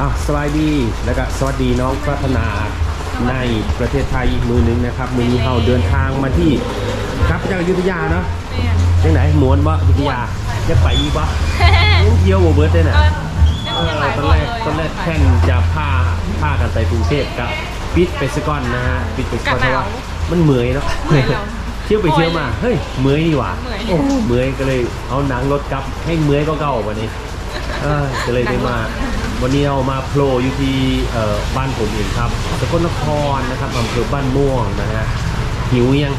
อะสวัสดีแล้วก็สวัสดีน้องพัฒนาในประเทศไทยอีกมือหนึงนะครับมือนี้เราเดินทางมาที่ครับจากอยุธยาเนาะแม่นยังไหนหมวนบ่อยุธยาจะไปอีกบ่ยังเที่ยวบ่เบิร์ดได้น่ะก็เอยังอหลายตอนคแรนกเลยตอนแรกแข่งจะพาพากันไปกรุงเทพกับปิดไปสก่อนนะฮะปิดไปสก่อนเพราะว่ามันเหมื่อยเนาะเหนื่อยแล้วเที่ยวไปเที่ยวมาเฮ้ยเหมื่อยดีหว่าเหนื่อย โอ้เหมื่อยก็เลยเอาหนังรถกลับให้เหมื่อยก็เก่าวันนี้ เออก็เลยได้มา วันนี้เอามาโผล่อยู่ที่เอ่อบ้านผมเองครับสกลนครนะครับอำเภอบ้านม่วงนะฮะหิวยัง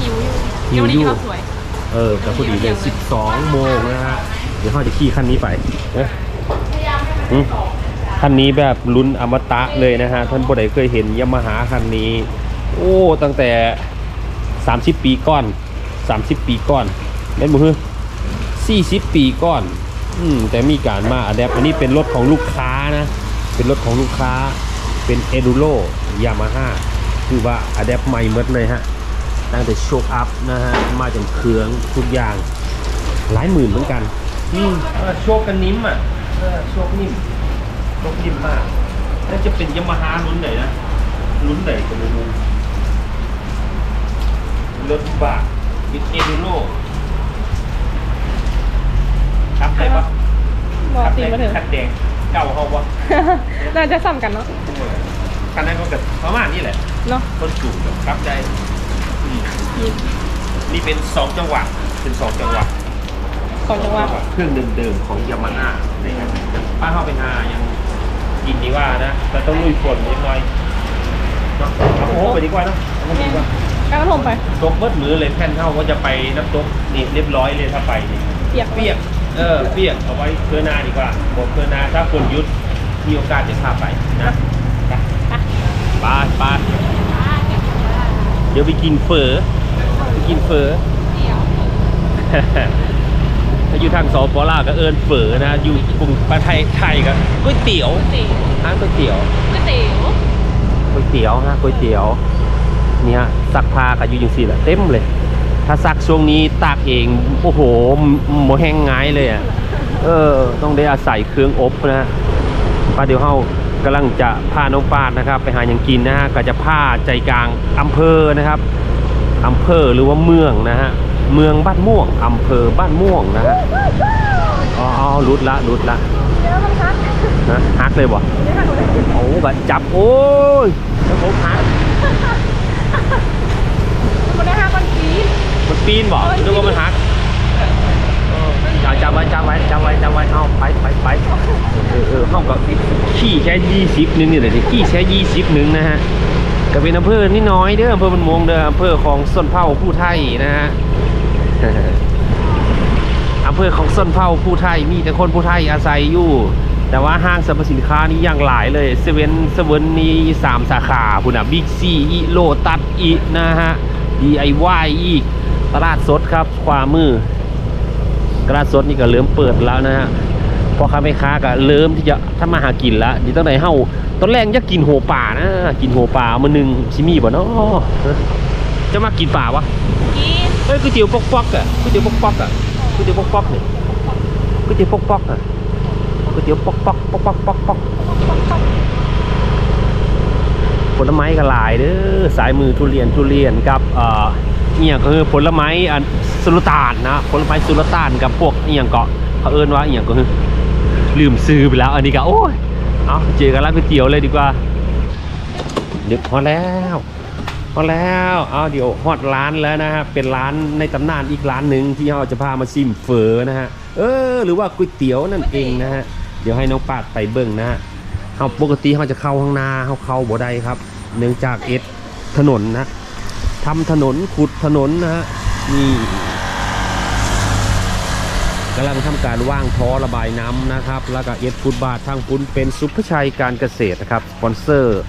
หิวอยู่หิวอยู่เดี๋นี้เราสวย เออแต่พอดีเลย12 โมงนะฮะ เดี๋ยวเขาจะขี่คันนี้ไปเอ๊ะอืมคันนี้แบบลุ้นอมตะเลยนะฮะ ท่านผู้ใดเคยเห็นยามาฮาคันนี้ โอ้ ตั้งแต่ 30 ปีก่อน 30 ปีก่อนเล่นมือ40 ปีก่อน อืมแต่มีการมาอัดแอปอันนี้เป็นรถของลูกค้านะ เป็นรถของลูกค้า เป็นเอดูโรยามาฮ่าคือว่าอัดแอปใหม่หมดเลยฮะ ตั้งแต่โชคอัพนะฮะ มาจนเครื่องทุกอย่าง หลายหมื่นเหมือนกัน อืมโชคกันนิ่มอะโชคนิ่มโชคนิ่มมากน่าจะเป็นยามาฮ่ารุ่นไหนนะ รุ่นไหนก็ไม่รู้รถบาบิดเอดูโร ขับได้ปะบอกขัตีได้มาถึงขัดแดงเก่าเขาปะน่าจะซ้ำกันเนาะคันนั้นก็เกิดประมาณนี้แหละเนาะต้นสูงแบบครับใจอืมนี่เป็นสองจังหวะเป็นสองจังหวะสองจังหวะเครื่องเดิมๆของยามาฮ่านะครับป้าเข้าไปหายังกินดีว่านะแต่ต้องลุยฝนนิดหน่อยเนาะเอาโอ้โหไปดีกว่าเนอะเอาไปดีกว่าก้าวถมไปตกเบิดมือเลยแผ่นเท่าว่าจะไปน้ำตกนี่เรียบร้อยเลยถ้าไปนี่เปียกเปียก เออเปียกเอาไว้เพื่อหน้าดีกว่าบอกเพื่อหน้าถ้าฝนหยุดมีโอกาสจะพาไปนะไปไปไปเดี๋ยวไปกินเฝอไปกินเฝอถ้าอยู่ทางสปลาวก็เอิญเฝอนะ อยู่กรุงประเทศไทยก็ก๋วยเตี๋ยวก๋วยเตี๋ยวร้านก๋วยเตี๋ยวก๋วยเตี๋ยวก๋วยเตี๋ยวฮะก๋วยเตี๋ยวเนี่ยซักผ้ากับอยู่จังสี่แหละเต็มเลย ถ้าซักช่วงนี้ตากเองโอ้โหหมแห้งง่ายเลยอะเออต้องได้อาศัยเครื่องอบนะป้าเดี๋ยวเฮากำลังจะพาน้องปาดนะครับ ไปหาอย่างกินนะฮะก็จะพาใจกลางอำเภอนะครับอำเภอหรือว่าเมืองนะฮะเมืองบ้านม่วงอำเภอบ้านม่วงนะฮะอ๋อรุดละรุดละเดี๋ยวมันคัดนะฮักเลยบ่โอ้บัดจับโอ้ยแล้วผมฮัก มันได้ห้าคนกีน ปีนบ่นึกว่ามันฮักอย่าจับไว้จับไว้จับไว้จับไว้เอาไปไปไปเออเออเข้ากับขี่แค่ยี่สิบนึงนี่แหละขี่แค่ยี่สิบนึงนะฮะก็เป็นอำเภอนี่น้อยเด้ออำเภอมันมวงเด้ออำเภอของส้นเผาผู้ไทยนะฮะอำเภอของส้นเผาผู้ไทยมีแต่คนผู้ไทยอาศัยอยู่ แต่ว่าห้างสรรพสินค้านี่อย่างหลายเลยเซเว่นเซเว่นนี่สามสาขาพุ่นอะบิ๊กซีอีโลตัดอีนะฮะ DIY อีก ตลาดสดครับขวามือตลาดสดนี่ก็เริ่มเปิดแล้วนะฮะพอค้าแม่ค้าก็เริ่มที่จะทำมาหากินแล้วเดียวตั้งแต่เฮาตอนแรกอยากกินโหป่านะกินโหป่ามาหนึ่งชิมีบ่เนาะจะมากินป่าวะกีนเอ้ยก๋วยเตี๋ยวปอกปอกๆอะก๋วยเตี๋ยวปอกปอกๆอะก๋วยเตี๋ยวปอกปอกๆเนี่ยก๋วยเตี๋ยวปอกปอกๆอะก๋วยเตี๋ยวปอกปอกปอกปอกปอกปอกผลไม้ก็หลายเด้อสายมือทุเรียนทุเรียนกับเอ่อ เอียงก็คือผลไม้อันสุลต่านนะผลไม้สุลต่านกับพวกเอียงเกาะเขาเอิ้นว่าเอียงก็คือลืมซื้อไปแล้วอันนี้ก็โอ้ยเอาเจอกันร้านก๋วยเตี๋ยวเลยดีกว่าเดี๋ยวพอแล้วพอแล้วเอาเดี๋ยวฮอดร้านแล้วนะฮะเป็นร้านในตำนานอีกร้านหนึ่งที่เราจะพามาซิมเฝอนะฮะเออหรือว่าก๋วยเตี๋ยวนั่นเองนะฮะเดี๋ยวให้น้องปาดไปเบิ่งนะฮะเขาปกติเขาจะเข้าข้างหน้าเขาเข้าบ่ได้ครับ เนื่องจากเอ็ดถนนนะ ทำถนนขุดถนนนะฮะนี่กำลังทำการว่างท่อระบายน้ำนะครับ แล้วก็เอ็ดฟุตบาททางปุ้นเป็นซุปเปอร์ชัยการเกษตรนะครับสปอนเซอร์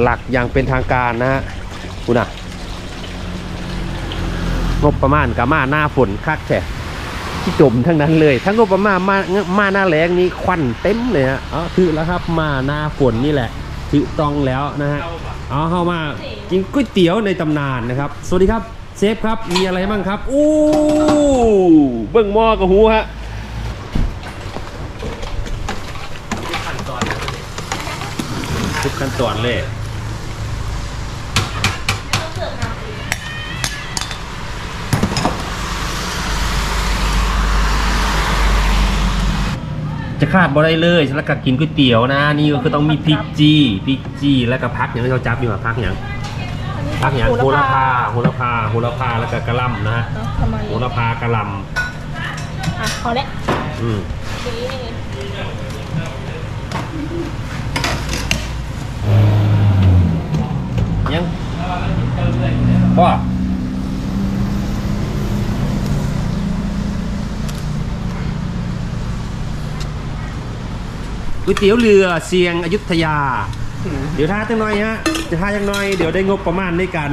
หลักอย่างเป็นทางการนะฮะคุณอะงบประมาณกับมาหน้าฝนคักแท้ที่จมทั้งนั้นเลย ทั้งงบประมาณมามาหน้าแรงนี้ควันเต็มเลยฮะอ๋อถือแล้วครับมาหน้าฝนนี่แหละถือต้องแล้วนะฮะ เอาเข้ามากินก๋วยเตี๋ยวในตำนานนะครับ สวัสดีครับเซฟครับมีอะไรบ้างครับอู้เบื้องหม้อกับหูฮะทุกขั้นตอนเลย จะขาดบ่ได้เลยแล้วก็กินก๋วยเตี๋ยวนะ นี่ก็คือต้องมีพริกจี้พริกจี้แล้วก็พักอย่างที่เขาจับอยู่อะพักอย่างพักอย่างโหระพาโหระพาโหระพาแล้วก็กระหลำนะฮะเนาะประมาณโหนี้ระพากระหลอะพอแล้วำอืมยังพ่อ ก๋วยเตี๋ยวเรือเสียงอยุธยา เดี๋ยวท่าจังหน่อยฮะจะท่าจังหน่อยเดี๋ยวได้งบประมาณในการ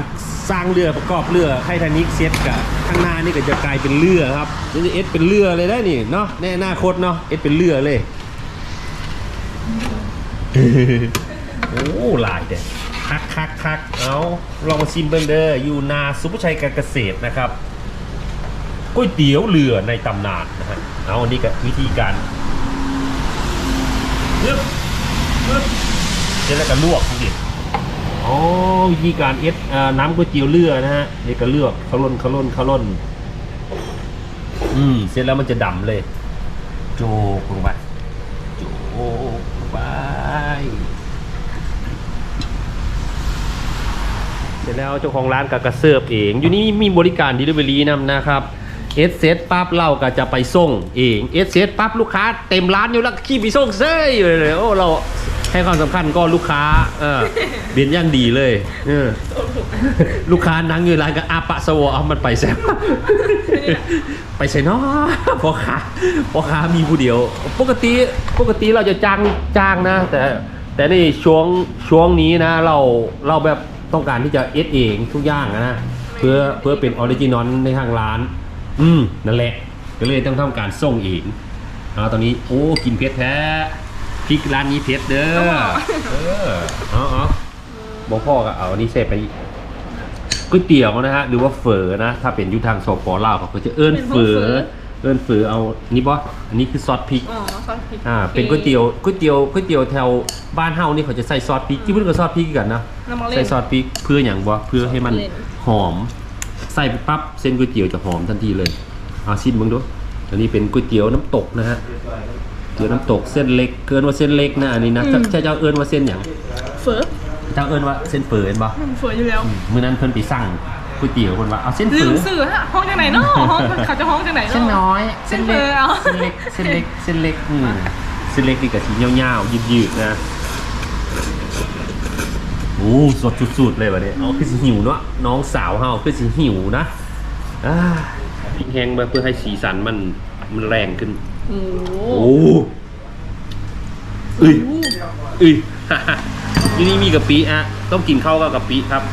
สร้างเรือประกอบเรือไททานิกเซ็ตกับข้างหน้านี่ก็จะกลายเป็นเรือครับนี่เอสเป็นเรือเลยได้นี่เนาะในอนาคตเนาะเอสเป็นเรือเลยโอ้หลายแต่คักคักคักเอาลองมาชิมเบิงเด้ออยู่นาสุภชัยการเกษตรนะครับก๋วยเตี๋ยวเรือในตำนานนะฮะเอาอันนี้ก็วิธีการ ปึ๊บปึ๊บเสร็จแล้วก็ลวกดิอ๋อวิธีการเอสเอ่อน้ำก๋วยเตี๋ยวเรือนะฮะนี่ก็เลือกเขาล่นเขาล่นเขาล่นอืมเสร็จแล้วมันจะดำเลย โจกลงไปโจกไปเสร็จแล้วเจ้าของร้านก็กระเซิร์ฟเอง อยู่นี่มีบริการ Delivery นำนะครับ เอสเซปั๊บเราก็จะไปส่งเองเอสเซปั๊บลูกค้าเต็มร้านอยู่แล้วขี่ไปส่งเซ้ยเลยโอ้เราให้ความสำคัญก็ลูกค้าเออเบียนอย่างดีเลยเออลูกค้านั่งอยู่ร้านก็อาปะสวอเอามันไปแซ่บไปใส่เนาะพ่อค้าพ่อค้ามีผู้เดียว ปกติปกติเราจะจ้างจ้างนะ แต่แต่ในช่วงช่วงนี้นะ เราเราแบบต้องการที่จะเอสเองทุกอย่างอะนะ เพื่อเพื่อเป็นออริจินอลในทางร้าน อืมนั่นแหละก็เลยต้องทำการส่งเองเอาตอนนี้โอ้กินเผ็ดแท้พริกร้านนี้เผ็ดเด้อเออเอาเอาบอกพ่อก็เอาอันนี้เสร็จไปก๋วยเตี๋ยวนะฮะหรือว่าเฝอนะ ถ้าเป็นอยุทางโซปอลาวเขาก็จะเอิ้นเฝอเอิ้นเฝอเอานี่บ่อันนี้คือซอสพริกอ๋อซอสพริกอ่าเป็นก๋วยเตี๋ยวก๋วยเตี๋ยวก๋วยเตี๋ยวแถวบ้านเฮานี่เขาจะใส่ซอสพริกที่มันก็ซอสพริกกันนะน้ำมันเล่ใส่นซอสพริกเพื่ออย่างบ่เพื่อให้มันเล่นหอม ใส่ไปปั๊บเส้นก๋วยเตี๋ยวจะหอมทันทีเลยเอาชิมมึงดูอันนี้เป็นก๋วยเตี๋ยวน้ำตกนะฮะเตี๋ยวน้ำตกเส้นเล็กเกินว่าเส้นเล็กนะอันนี้นะถ้าเจ้าเอิ้นว่าเส้นอย่างเฟิร์เจ้าเอิ้นว่าเส้นเฝอเห็นบ่เฟิร์อยู่แล้วมื้อนั้นเพิ่นไปสั่งก๋วยเตี๋ยวเพิ่นว่าเอาเส้นลืเฝมอสื่อฮะห้องจากไหนเนาะห้องเขาจะห้องจากไหนเนาะเส้นน้อยเส้นเล็กเส้นเล็กเส้นเล็กเส้นเล็กอืมเส้นเล็กนี่กับสียาวๆยืดๆนะ โอ้สดสุดๆเลยวันนี้เอาคือสิหิวเนาะน้องสาวเฮาคือสิหิวนะอ่าพริกแห้งมาเพื่อให้สีสันมันมันแรงขึ้น โอ้โหโอ้เอ้ยเอ้ยที่นี่มีกะปิอะต้องกินข้าวกับกะปิครับ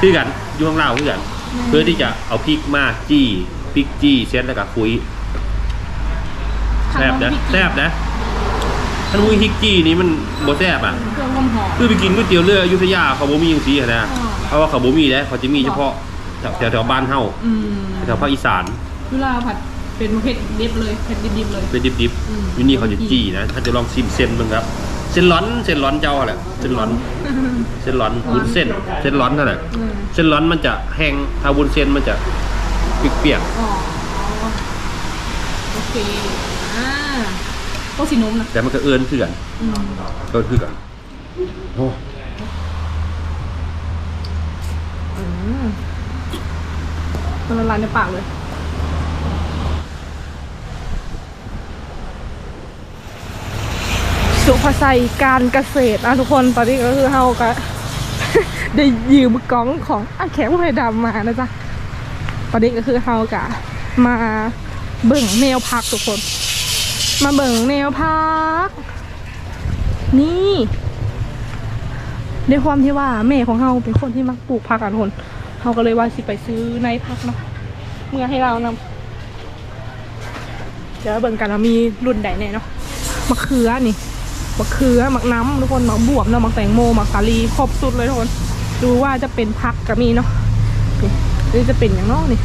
คือกันอยุ่ข้างล่างคือกัน เพื่อที่จะเอาพริกมาจี้พริกจี้เซ็ตแล้วก็คุยแซ่บนะแซ่บนะถ้ามุ้ยพริกจี้นี้มันบ่แซ่บอะ เครื่อง ความหอม คือไปกินก๋วยเตี๋ยวเรืออยุธยาเขาบ่มีอย่างซี่อะนะอ๋อ เพราะว่าเขาบ่มีแล้วเขาจะมีเฉพาะแถวแถวๆบ้านเฮาอืมแถวภาคอีสานเวลาผัดเป็นเผ็ดดิบเลยเผ็ดดิบๆเลย เป็นดิบอืม ๆอยู่นี่เขาจะจี้นะถ้าจะลองชิมเส้นมึงครับ เส้นร้อนเส้นร้อนเจ้าแหละเส้นร้อนเส้นร้อนวุ้นเส้น เส้นร้อนเท่าไหร่อืมเส้นร้อนมันจะแห้งถ้าวุ้นเส้นมันจะเปียกอ๋อโอเคอ่าโต๊ะสีนมนะๆแต่มันก็เอื้อนคือกันอืม ก็คือกันโอ้อื มันละลายในปากเลยสุภาชัยการเกษตรนะทุกคนตอนนี้ก็คือเฮาก็ ได้ยืมกล้องของอาแขกผู้ไทยดำมานะจ๊ะตอนนี้ก็คือเฮากะมาเบิ่งแนวพักทุกคน มาเบิ่งแนวพัก นี่ ด้วยความที่ว่าแม่ของเฮาเป็นคนที่มักปลูกผักอะทุกคนเฮาก็เลยว่าสิไปซื้อในพักเนาะเมื่อให้เรานำเดี๋ยวเบิ่งกันว่ามีรุ่นใดแน่เนาะมะเขือนี่มะเขือมักน้ำทุกคนมักบวบเนาะมักแตงโมมักสาลีครบสุดเลยทุกคนดูว่าจะเป็นพักก็มีเนาะนี่จะเป็นอย่างนอกนี่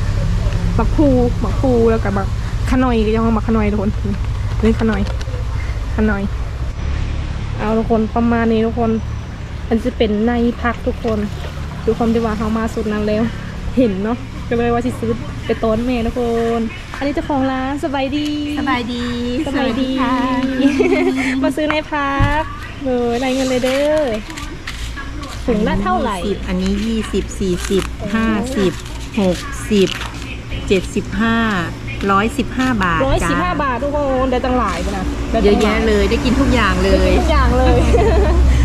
มักพูมักพูแล้วกับมักขนอยก็ยังมักขนอยทุกคนนี่ขนอยขนอย เอาทุกคนประมาณนี้ทุกคน มันจะเป็นในพักทุกคนดูความที่ว่าเขามาสุดนั้นแล้ว เห็นเนาะก็เลยว่าสิซื้อไปต้นเมย์ทุกคน อันนี้เจ้าของร้านสบายดี สบายดี สบายดีค่ะมาซื้อในพักเลยรายเงินเลยเด้อถุงละเท่าไหร่สิบอันนี้ยี่สิบสี่สิบห้าสิบหกสิบเจ็ดสิบห้าร้อยสิบห้าบาทร้อยสิบห้าจ้บาททุกคนได้ตั้งหลายไปนะได้เยตั้อะงหาแยะเลยได้กินทุกอย่างเลได้ยทุกอย่างเลย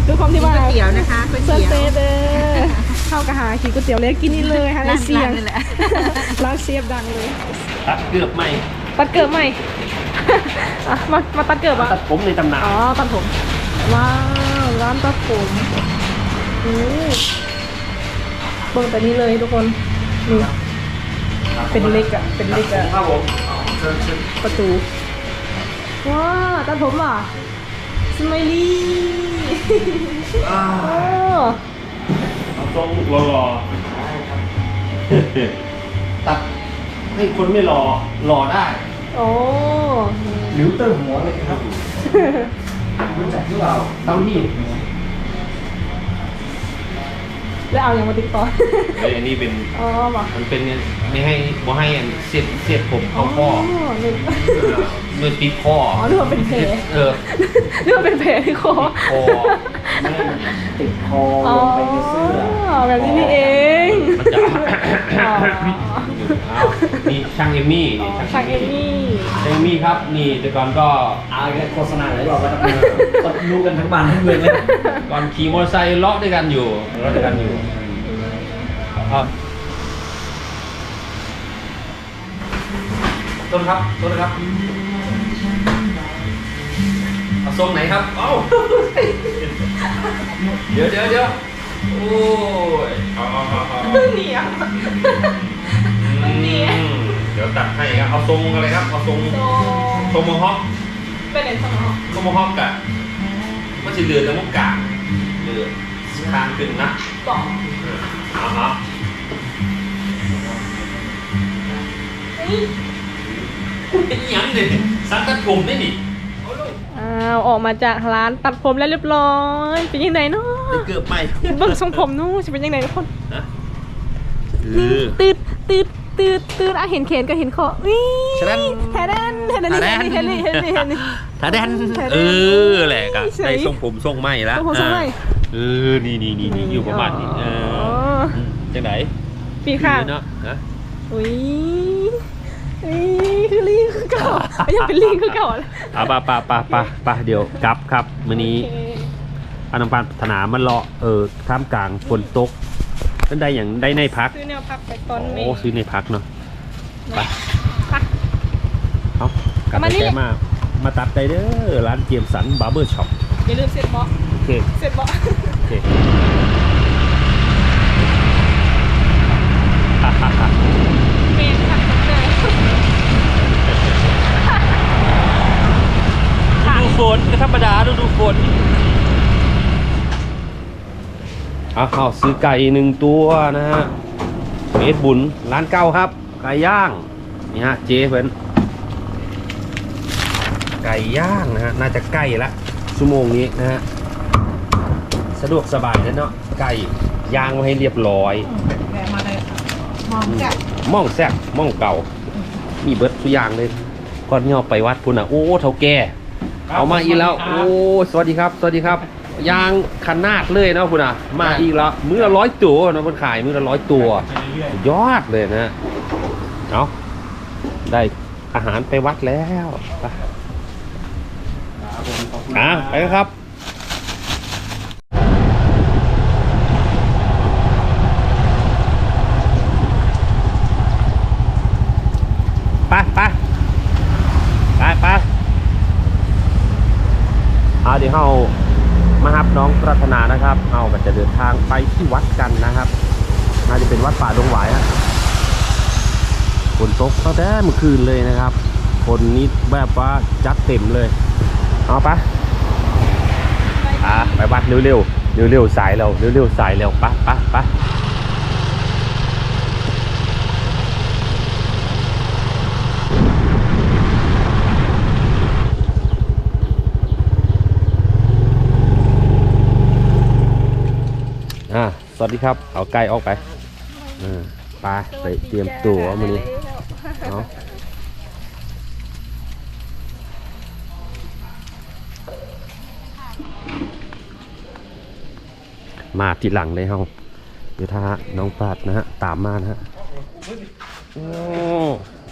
ดูความที่ก๋วว่ายเตี๋ยวนะคะก๋วยเซอเตี๋ร์ยวเซเด้อเข้ากระหากินก๋วยเตี๋ยวเลยกินนี่เลยฮะร้านเสียงร้านนี่แหละร้านเชฟดังเลยตัดเกือบไม่ตัดเกิบใหม่อะมามาตัดเกิบอะตัดผมในตำนานอ๋อตัดผมว้าวร้านตัดผมโอ้เบิ่งแต่นี้เลยทุกคนนี่เป็นเล็กอะเป็นเล็กอะครับผมประตูว้าวตัดผมอะสมัยลี่ โอ้เอาทรงรอๆตัดให้คนไม่รอรอได้โอ้หรือเติมหัวเลยครับรู้จักหรือเปล่าเต้านี่ แล้วเอาอย่างมาติดต่อเฮ้ยอันนี้เป็นอ๋อมามันเป็นไม่ให้บ่ให้อันเสียดเสียดผมเข้าข้อหนึ่งเมื่อติดข้ออ๋อ๋อนึกว่าเป็นแผลเออนึกว่าเป็นแผลที่คอ คอไม่ให้มันติดคออ๋อลงไปในเสื้อแบบนี้นี่เองมันจะอ๋อเอานี่ช่างเอมมี่นี่ช่างเอมมี่ช่างเอมมี่ครับ นี่แต่ก่อนก็เอาแค่โฆษณาหลายรอบแล้วครับก็รู้กันทั้งบ้านทั้งเมืองเลยก่อนขี่มอเตอร์ไซค์เลาะด้วยกันอยู่เลาะด้วยกันอยู่เอาต้นครับต้นครับเอาทรงไหนครับ เอ้า เดี๋ยวเดี๋ยวเดี๋ยวโอ้ยเอาเอาเอาเอาเหนียวอืมเดี๋ยวตัดให้ครับเอาทรงอะไรครับเอาทรงทรงโมฮอคเป็นเอ็นสมองทรงโมฮอคกะมันจะเรือแต่มุกกะเรือทางขึ้นนะสองเออเอาฮะเป็นอิหยังเนี่ยสังกัดผมได้นี่เอาลูกอ้าวออกมาจากร้านตัดผมแล้วเรียบร้อย เป็นยังไงเนาะได้เกือบไหมเบิ่งทรงผมนู้จะเป็นยังไงทุกคนนะเออตืดตืดตืดตืดอะเห็นแขนก็เห็นคอวิแทะแดนแทะแดนแทะแดนเห็นนี่เห็นนี่เห็นนี่เห็นนี่ถ้าแดนแทะแดนเออแหละกะเฉยได้ทรงผมทรงไหมแล้วทรงผมทรงไหมเออนี่นี่นี่นี่อยู่ประมาณนี้เอออ๋อมจังไหนปีค่ะเนาะนะอุ้ย อุ้ยคือลิงคือเก่ายังเป็นลิงคือเก่าเลยเอาปะปะปะปะปะเดี๋ยวกลับครับมื้อนี้อนุปานถนามันเลาะเออท่ามกลางฝนตกนั่นได้อย่างได้ในพักซื้อแนวพักไปตอนเมโอ้ซื้อในพักเนาะไปไปเอากลับมาไปนี่ใจมากมาตัดได้เด้อร้านเจียมสันบาร์เบอร์ช็อปอย่าลืมเสร็จบอโอเคเสร็จบอโอเคฮ่าฮ่าฮ่า เมย์ผักกับเนย ดู ฝนก็ธรรมดาดูดูฝนเอาเอาซื้อไก่หนึ่งตัวนะฮะเมตรบุญร้านเก้าครับ ไก่ย่างนี่ฮะเจ๊เพิ่นไก่ย่างนะฮะน่าจะใกล้ละชั่วโมงนี้นะฮะสะดวกสบายนะเนาะไก่ย่างมาให้เรียบร้อยแวะมาเลยค่ะมองจากม่องแซ่บม่องเก่า มีเบิร์ดทุกอย่างเลยก่อนย่อไปวัดพุ่นอะโอ้เท่าแก่ เอามาอีกแล้ว โอ้สวัสดีครับ สวัสดีครับ ยางขนาดเลยนะพุ่นอะ มาอีกแล้วมือละร้อยตัวนะมันขายมือละร้อยตัว ยอดเลยนะเอาได้อาหารไปวัดแล้วไปอะไปกันครับ ไปไปไปไป เอาเดี๋ยวเรามารับน้องรัตนานะครับเอาก็จะเดินทางไปที่วัดกันนะครับน่าจะเป็นวัดป่าดงหวายอะฝนตกตั้งแต่เมื่อคืนเลยนะครับฝนนี้แบบว่าจัดเต็มเลยเอาปะอะไปวัดเร็วๆเร็วๆสายเร็วเร็วๆสายเร็วปไปไปะ วัสดีครับ เอาไก่ออกไปเออไปไปเตรียมตัวมื้อนี้เอามาทีหลังเลยเฮาเดี๋ยวถ้าน้องปาดนะฮะ ตามมานะฮะ โอ้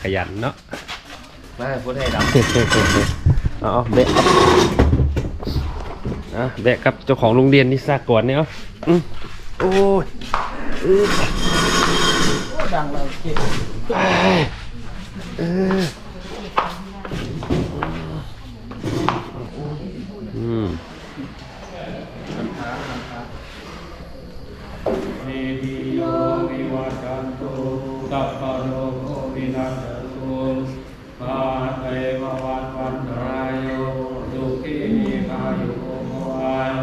ขยันเนาะมาพูดให้ดับเอาเอาเบะครับอะเบะกับเจ้าของโรงเรียนนี่ซากก่อนเนี่ยเอาอืม โอ้ยอื้อดังเราเก็บเอออืม เอหิโยวิวัจจันตุสัพพะโลกวินัสตุมาเตมวัฏวันตรายโยสุขีกายุโกภวัน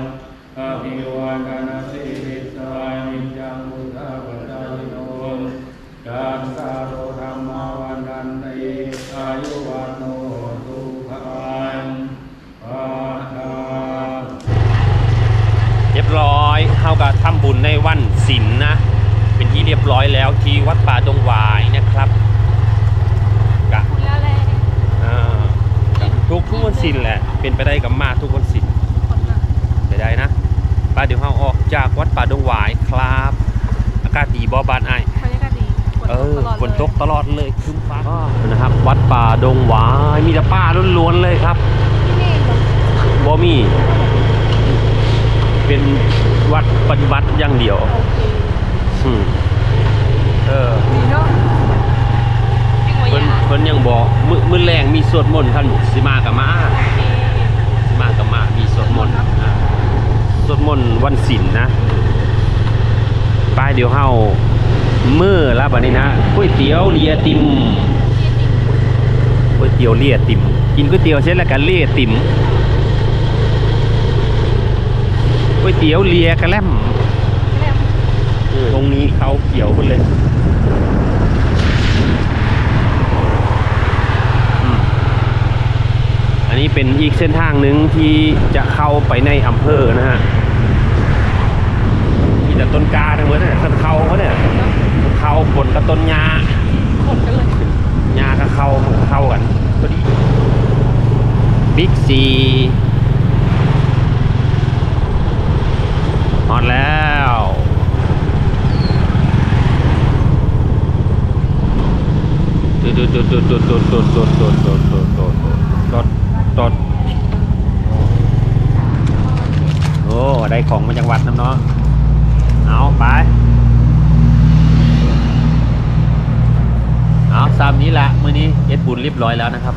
อภิวันกนาสิริสานิจังมุทธาปจายโนจันตารโรธรรมวันดันติอายุวันโนสุขังปาทา เรียบร้อยเฮากับทำบุญในวันศิลนะ เป็นที่เรียบร้อยแล้วที่วัดป่าดงหวายนะครับกะแล้วแหละอ่าทุกทุกวันศิลแหละ เป็นไปได้กับมาทุกวันศิลคนน่ะไปได้นะป้าเดี๋ยวเราออกจากวัดป่าดงหวายครับ อากาศดีบ่บานไอายบรรยากาศดีเออฝนตกตลอดเลยครึ้มฟ้านะครับ วัดป่าดงหวายมีแต่ป้าล้วนๆเลยครับที่นี่แบบบ่มี เป็นวัดปฏิบัติอย่างเดียวโอเคอืม เออดีเนาะจริงวะเพิ่นยาเพิ่นยังบอกมื้อมื้อแรงมีสวดมนต์ท่านสิมากับมาสิมากับมามีสวดมนต์อ่าสวดมนต์วันศีลนะไปเดี๋ยวเฮามื้อละบัดนี้นะก๋วยเตี๋ยวเลียติมก๋วยเตี๋ยวเลียติมกินก๋วยเตี๋ยวเสร็จแล้วก็เลียติมก๋วยเตี๋ยวเลียกระแล่มแม่ ตรงนี้เขาเขียวหมดเลยอืมอันนี้เป็นอีกเส้นทางหนึ่งที่จะเข้าไปในอำเภอนะฮะมีแต่ต้นกาทั้งหมดเนี่ยต้นเขาเขาเนี่ยต้นเขาผลกับต้นยาขนกันเลยยากับเขามันก็เข้ากันพอดีบิ๊กซีฮอดแล้วตุดตุดตุดตุด ตุดตุดตุดตุดตุดดตุดดดดโอ้ได้ของมาจากวัดน้ำเนาะเอาไปเอาซ้ำนี้แหละมื้อนี้เอ็ดบุญเรียบร้อยแล้วนะครับ